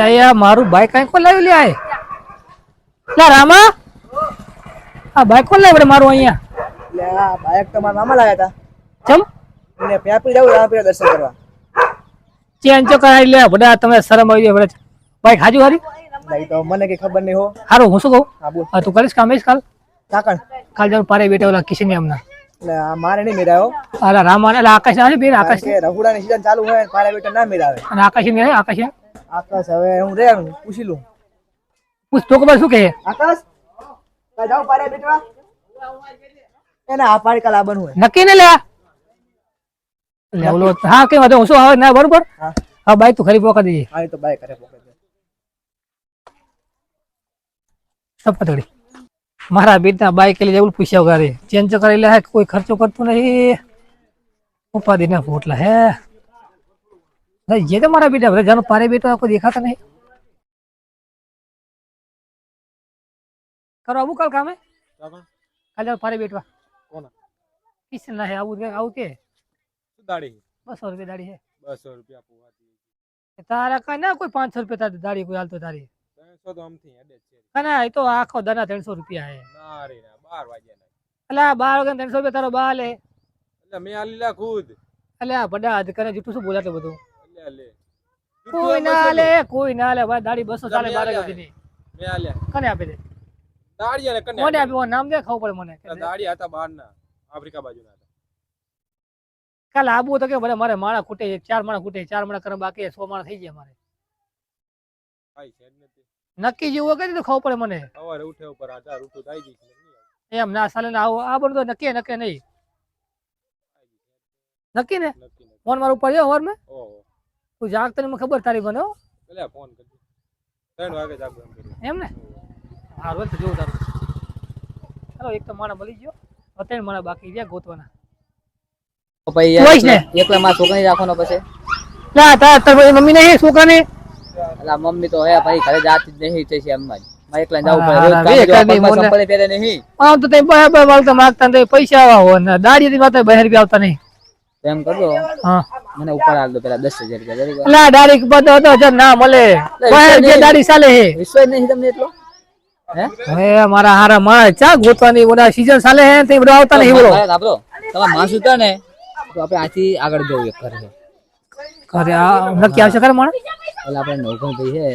લે મારું બાઈક કઈ કોણ લાવી લ્યા આય. લા રામા. આ બાઈક કોણ લાવી મારું અહીંયા? એટલે આ બાઇક તો મારા મામા લાવ્યા ચમ? હતા એને પ્યાપી જવું રામપીર દર્શન કરવા. ચેન ચો કરાવી લે બધા તમે શરમ આવી ગઈ બાઈક હાજુ હારી? એટલે તો મને કઈ ખબર નહીં હો. હારું હું શું કહું? હા બોલ. હા તું કરીશ કામ કાલ? કાકણ કાલ. જાવ પારે બેઠા ઓલા કિશન એમના મારે નહીં મેળાયો. અરે રામા એટલે આકાશ આવે બેન? આકાશ કારણ કે સીઝન ચાલુ હોય પારે બેઠા બેટા ના મેળાવે. અને આકાશ ને આકાશ આકાશ હવે હું રે પૂછી લઉં. પૂછ તો ખબર શું કહે? આકાશ જાઉં પારે બેટવા એને આ પાડી કાલ આવવાનું હોય. નક્કી ને લે હા કઈ વાંધો હું શું આવે ના બરોબર? હા. હા બાઈક તું ખરી પોકા દેજે હા તો બાઈક કરે પોકે સપતડી મારા બેટના બાઈક લઈ એવું પૂછ્યા વગર. ચેન્જ કરી લે કોઈ ખર્ચો કરતો નહીં ઉપાધિ ના ફોટલા હે. નહીં જે તો મારા બેટા બધા જાનો પારે બેટો કોઈ દેખાતા નહીં. કરો આવું કાલ कल કાલે જાઓ પારે બેટવા કોના? કિશન ના હે આવું કે- આવું કે. શું દાડી બસો રૂપિયા દાડી હે. બસો રૂપિયા પોવાતી તારા કઈ ના કોઈ પાંચસો રૂપિયા તારી દાડી કોઈ હાલતો તારી? ત્રણસો તો આમથી હેડે છે. ના એ તો આખો દના ત્રણસો રૂપિયા હે. ના રે ના બાર વાગ્યા આ બાર વાગે ત્રણસો રૂપિયા તારો બાલ હે એટલે મેં આ ખુદ. આ બધા અધિકારી જૂઠું શું બોલાતો બધું? કોઈ ના લે કોઈ ના લે ભાઈ દાડી બસો ચાલે તમે બારની મે સુધી મેં આ લે કને આપી દે? દાડી અને કને કોને આપી નામ દે ખાવ પડે મને. દાડી હતા બહાર ના આફ્રિકા બાજુ ના કાલ આબુ તો કે ભલે મારે માણા ખૂટે છે, ચાર માણા ખૂટે ચાર માણા કરવા બાકી છે, સો માણા થઈ જાય મારે. ભાઈ છે નથી. નક્કી જેવું કરી તો ખાવું પડે મને. સવારે ઉઠે ઉપર આધાર ઉઠું થઈ આવે. એમ ના સાલે ના આવો આ બધું નક્કી નક્કી નહીં. નક્કી ને? ફોન મારું ઉપર છે મેં તું જાગ તને ખબર તારી મને. ફોન કરજો. ત્રણ વાગે જાગો એમ કર્યું એમ ને? હા રોજ જોઉં તારું. ચાલો એક તો માણા મળી ગયો. અત્યારે માણા બાકી રહ્યા ગોતવાના. ને. એકલા- મારા છોકરાને રાખવાનો પછી? ના તાર તારી મમ્મી ને છોકરાને? આ મમ્મી તો હે ભાઈ ઘરે જાતી જ નહીં થઈ છે એમ જ. એકલા જવું પડે. રોજ કામે સંપલે નહીં. આમ તો તમે બરાબર વાળતા માગતા પૈસા આવા ને દાડી થી વાત બહાર બી આવતા નહીં. એમ કરજો. મને ઉપર આલ દો પેલા દસ હજાર રૂપિયા ના આ દાડી બધો હતો હજાર ના મળે. જે દાડી ચાલે હે. વિશ્વાસ નહીં તમને એટલો? હે? મારા હારા માણસ ચા ગોતવાની બધા સીઝન ચાલે હે તે બધું આવતા નહીં બોલો. આપડો સાંભળો માસ ઉતર ને તો આપણે આથી આગળ જવું એક કરે ઘરે આ નક્કી આવશે ખરે માણસ? એટલે આપણે નવઘણ ભાઈ છે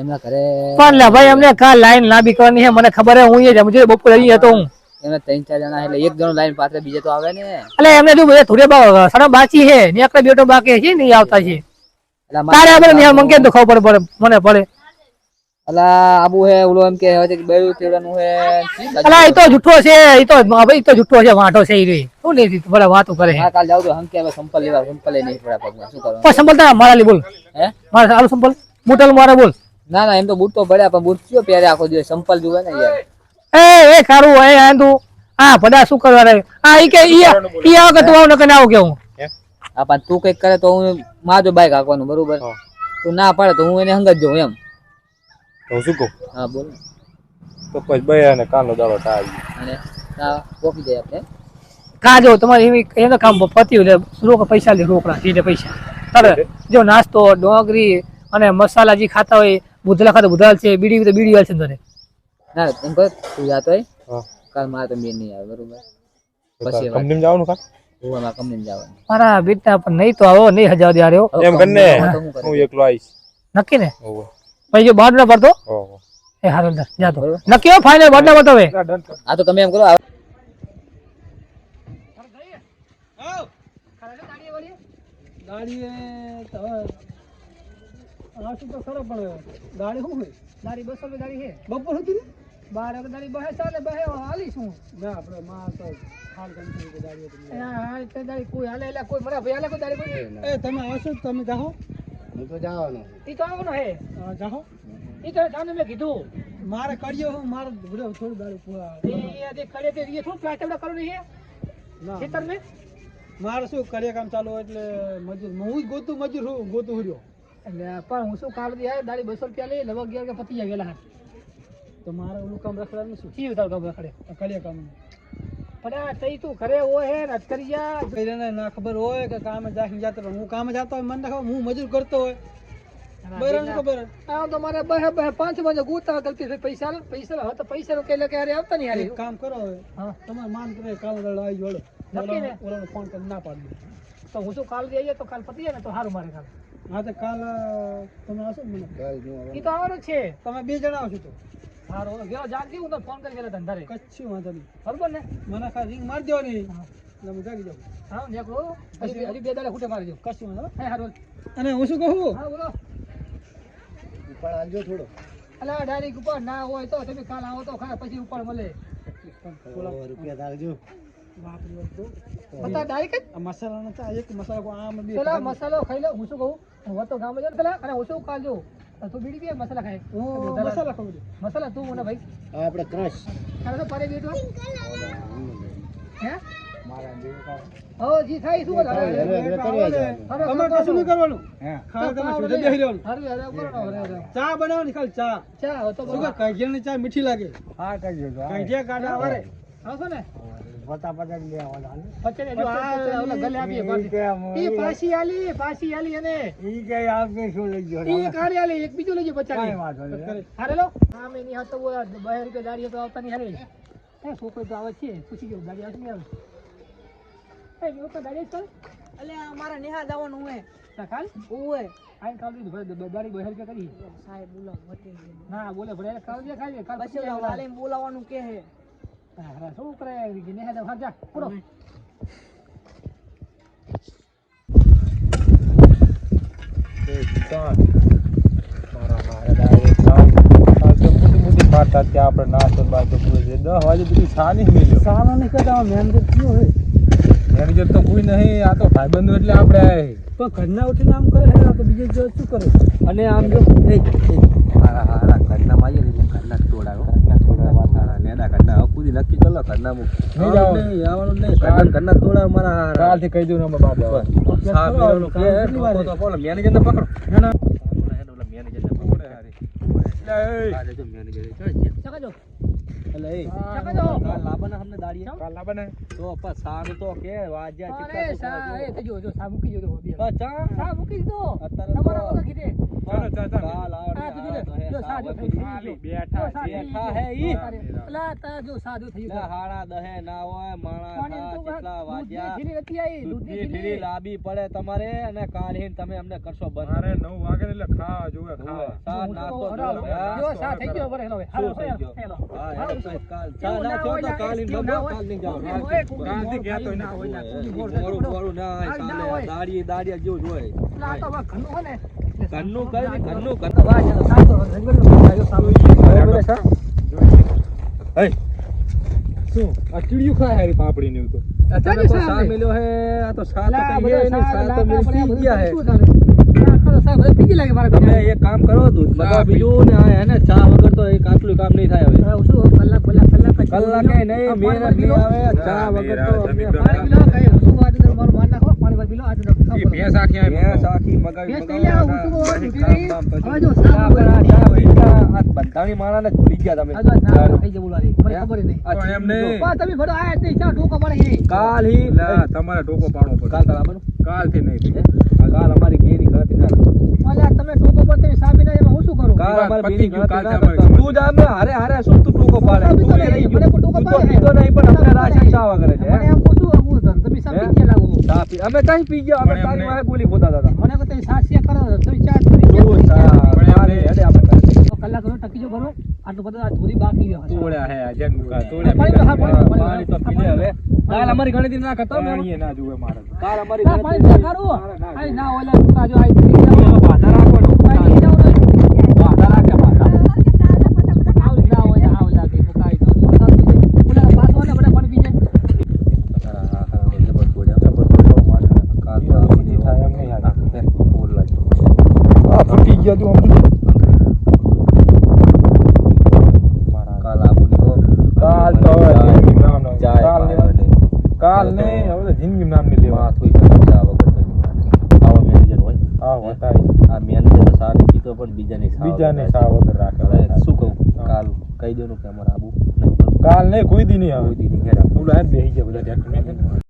એમના ઘરે પણ લે ભાઈ અમને કા લાઈન લાંબી કરવાની હે મને ખબર હે હું અહીંયા જ બપોર બપોરે અહીં હતો હું. એમના ત્રણ ચાર જણા એટલે એક જણો લાઈન પાત્ર બીજે તો આવે ને એટલે એમને જો બધા થોડે બા સડા બાચી હે ને એકલા બેટો બાકી છે ને આવતા છે. તારે આપણે ને મંગે તો ખબર પડે મને પડે. અલા આબુ હે ઓલો એમ કે હવે બેડું તેડાનું હે. અલા એ તો જુઠ્ઠો છે એ તો ભાઈ તો જુઠ્ઠો છે વાંટો છે ઈ. રે શું નહીં બરા વાતો કરે. હા કાલ જાવ તો હંકે હવે સંપલ લેવા સંપલ નહીં પડા પગમાં. શું કરો પણ સંભળતા મારા લી બોલ. હે? મારા આલો સંપલ. મોટલ મારા બોલ. ના ના એમ તો બૂટ તો પડ્યા પણ બૂટ કયો પહેરે આખો દિવસ? સંપલ જુએ ને યાર. એ એ ખારું એ તું હા બધા શું કરવા રહ્યો હા ઈ કે ઈ ઈ આવો કે તું આવ નકર કે આવ કે હું? હા પણ તું કંઈક કરે તો હું માજો બાઈક હાકવાનું બરોબર. તું ના પાડે તો હું એને હંગત જોઉં એમ. તો શું કહું? હા બોલ. ને. તો પછી બે અને કાલનો દાડો થાય અને ના પોકી જાય આપણે. કાજો તમારે એવી એનો કામ પત્યું એટલે રોક પૈસા લે રોકડા સીધે પૈસા. તારે જો નાસ્તો ડોંગરી અને મસાલા જે ખાતા હોય બુધલા ખાતા બુધાલ છે બીડી તો બીડી હાલ છે તને. ના એમ કર તું જાતો હોય કાલ મારે તો બેન નહીં આવે બરોબર પછી કંપની જવાનું કા હું અમારા કંપની જવાનું મારા બેટા પણ નહીં તો આવો નહીં હજાર દે આર્યો એમ કરને હું એકલો આવીશ નક્કી ને પછી જો બાર ના પડતો એ હારો અંદર જાતો નક્કી હો ફાઇનલ બાર ના પડતો હવે આ તો તમે એમ કરો આ- ગાડી શું હોય ગાડી બસો રૂપિયા ગાડી છે બપોર સુધી બાર વાગે દાડી બહે ચાલે બહે હાલી શું? ના આપણે માં તો હાલ ગમતી હા હા કોઈ હાલે એટલે કોઈ મને ભાઈ હાલે કોઈ દાડી કોઈ એ તમે આવશો તમે જાઓ. ઈ તો આવવાનો હે. જાઓ. ઈ તો તમને મેં કીધું. મારે કર્યો હું મારે બધું થોડું પૂરા એ જે તે એ થોડું પ્લાસ્ટર કરો નહીં ના. ખેતર મેં મારે શું કાર્ય કામ ચાલુ એટલે મજૂર હું જ ગોતું મજૂર હું ગોતું હર્યો એટલે પણ હું શું કાલ દી દાડી બસો રૂપિયા લઈ લગભગ અગિયાર કે પતી જાય વેલા હાથ તો મારે ઓલું કામ રખડવાનું શું? કી ઉતાર કામ રખડે. કાર્ય કામ. પણ તઈ તું ઘરે હોય હે ને કરી જા. ના ખબર હોય કે કામે જાય જાતો. હું કામે જતો હોય મને ખબર હું મજૂર કરતો હોય. બરાબર ખબર આ તો મારે બહે બહે પાંચ વાગે ગોતા ગલતી થઈ પૈસા લે પૈસા હા તો પૈસા કે કે કે અરે આવતા નહીં હારે. કામ કરો હવે. હા. તમારે માન કરે કામ દળ આવી જોડો? ઓલાનો ફોન કરી ના પાડી તો હું શું કાલ જઈએ તો કાલ પતી જાય ને તો સારું મારે કાલ હા તો કાલ તમે આવશો ને મને? એ તો આવવાનું જ છે. તમે બે જણા આવશો તો. સારું ગયો જાગજી હું તો ફોન કરી ગયેલો ધંધારે કચ્છી વાંધો નહીં. બરોબર ને? મને ખાલી રિંગ મારી દેવાની હા. એટલે હું જાગી જાઉં. હા નીકળો. હજી હજી બે દાડા ખૂટે મારી દો કચ્છી વાંધો હે સારું અને હું શું કહું? હા બોલો. પણ આલજો થોડો. અલા ડાયરેક્ટ ઉપર ના હોય તો તમે કાલ આવો તો ખરા પછી ઉપર મળે. રૂપિયા ધારજો વાપરી વાત તો. બતા ડાયરેક્ટ આ એક મસાલો આમ પેલા મસાલો ખાઈ લો. હું શું કહું? હું તો ગામ જ પેલા અને હું શું કાલ જો તું બીડી પીએ મસાલા ખાય. હું મસાલા ખાઉં છું. મસાલા તું મને ભાઈ. આપણે ક્રશ તારે તો પરે બેઠો હે જી શું. તમારે કરવાનું. ચા બનાવવાની ખાલી ચા. ચા તો. ચા મીઠી લાગે? હા કાંઠિયા કાઢા વારે. આવશો ને? પતા પતા બે આવવાના. પછી જો આ ઓલા ગલે આપીએ પાછી. ઈ પાછી આલી પાછી આલી અને ઈ કે આપને શું લઈ ગયો ઈ કાઢી આલી એક બીજું લેજો બચાડી પચાસ વાંધો નહીં. હારે લો. આમ એની હાથ તો બોલા બહેર કે દાડીએ તો આવતા નહીં હારે. એ છોકરો તો આવે છે. પૂછી ગયો દાડી આવતી આવે. એ મેં તો દાડી ચાલ અલે અમારા નેહા જવાનું હે તા કાલ ઓવે આઈને કાલ દીધું ભાઈ દાડી બે કે કરી. સાહેબ બોલો વટી ના બોલે ભલે કાલ દે કાલ પછી વાલે બોલાવાનું કે હે હા શું કરે કે ને હા હા જા પૂરો સાનો નહીં કરતા મેનેજર કયો હે મેનેજર તો કોઈ નહીં આ તો ભાઈબંધો એટલે આપણે. પણ ઘરના ઉઠીને આમ કરે હે તો બીજે જો શું કરે? અને આમ જો એ હારા હારા ઘરના માં આવીએ ને એટલે ઘરના તોડાવો હારા કુદી નક્કી કરો ઘરના મુ નહીં જાઓ. નહીં આવવાનું નહીં. ઘરના ઘરના તોડા મારા કાલથી કહી દઉં ને બાબા સાહેબ પેલો કે તો બોલો મેનેજર ને પકડો. ના, ના. મેનેજર ને પકડો. હારી એટલે આ જો મેનેજર ચકાજો. એટલે એ. ચકાજો. કાલ દાડીએ. તો તો કે વાજ્યા અરે ચિત્તા સા એ જો જો સા મૂકી જો તો બસ સા મૂકી દીધો. અત્યારે તમારા બધા કીધે. ચાલો, ચાલો, ચાલો. કાલ આ આવડે તું જો સા જો થઈ ગયું. બેઠા સા બેઠા. હે ઈ. અલા તા જો સા જો થઈ ગયું હાડા દહે ના હોય માણા કેટલા વાજ્યા થેલી નથી આવી દૂધની થેલી લાંબી પડે તમારે અને કાલ હીન તમે અમને કરશો બંધ મારે નવ વાગે ને એટલે ખાવા જોવે ખાવા તો નાસ્તો. જોવે. જો સા થઈ ગયો બરે હવે. હાલો, હેલો, ગયો? હેલો. હા? કાલ ચા એવું ના ના થયો હોય તો ના, કાલ હીન એવું બબો, ના હોય. કાલ નહીં જાઓ. એવું હોય, કોઈ કાલથી નથી. ના હોય, ના, થયું મોડું ના. હોય. દાડીએ દાડીએ જેવું જ હોય. એટલે આ તો ઘરનું હોય ને ઘરનું ઘરનું. શું? આ ચીડિયું ખાય હારી પાપડી ને એવું તો. મિલ્યો હે, આ તો કહીએ મિલ પી ગયા હે. એક કામ કરો દૂધ બધા બીજું ને આ હે ચા વગર તો એક આટલું કામ નહીં થાય હવે. કલાક, કલાક, કલાક નહીં. આવે ચા વગર તો પીલો, આજે. ભેંસ આખી આવી ભેંસ આખી મગાવી ભેંસ લઈ આવો, હું પછી. હવે જો સાબુ આ બંધાણી ભૂલી ગયા તમે આ જો મને ખબર નહીં. ચીજો. નહીં. પણ તમે ભરો આયા નહીં, ચા ઢોકો પડે છે. કાલ હી તમારે ટોકો પાડવો પડે કાલ તારા આપવાનું? કાલથી નહીં આ કાલ અમારી ગેરી ગણતરી ના. અલ્યા, તમે ઢોકો પડતે સાબી ના એમાં હું શું કરું? કાલ અમારી ગેરી ના તું જ આમ હારે હારે શું તું ટૂંકો પાડે તું રહી ગયો. તું તો નહીં પણ અમને સાબી રાશન ચાવા કરે છે મને એમ કહું અમે કઈ પી ગયા અમે તારી. વાહે ગોલી ખોતા હતા મને કહો તઈ સાસિયા કરો, તઈ ચા તઈ તું કરી. પણ. તો કલાક નો ટકી જો ભરો, આટલું બધું આ થોડી બાકી રહ્યો. તોડ્યા હે જન મુકા તોડ્યા પાણી તો હા, બીજા. પાણી પાણી તો પી હવે કાલ અમારી ગણતરી ના કરતા અમે ના જુએ મારે કાલ અમારી ઘણી પાણી ગણતરી તો કાઢું. ના ઓલા ટૂંકા જો આય પી જાઓ. એનો બાધા રાખવાનો આય પી જાઓ ને. બાધા રાખે બાધા આવ ના હોય ને આવ લાગે, મુકાય તો શું થાતું છે? ઓલા પાછો ને બધા પાણી પી જાય. આ ફૂટી ગયા તું આમ કાલ તો હવે જિંદગી નામ નો કાલ ને કાલ ને હવે તો જિંદગી નામની લેવા આ પણ બીજાને સા વગર રાખે શું કહું કાલ કહી દેવાનું કે અમારે આબુ નહીં કાલ કોઈ દી નહીં આવે કોઈ દી નહીં ઓલા હેડ બેહી ગયા બધા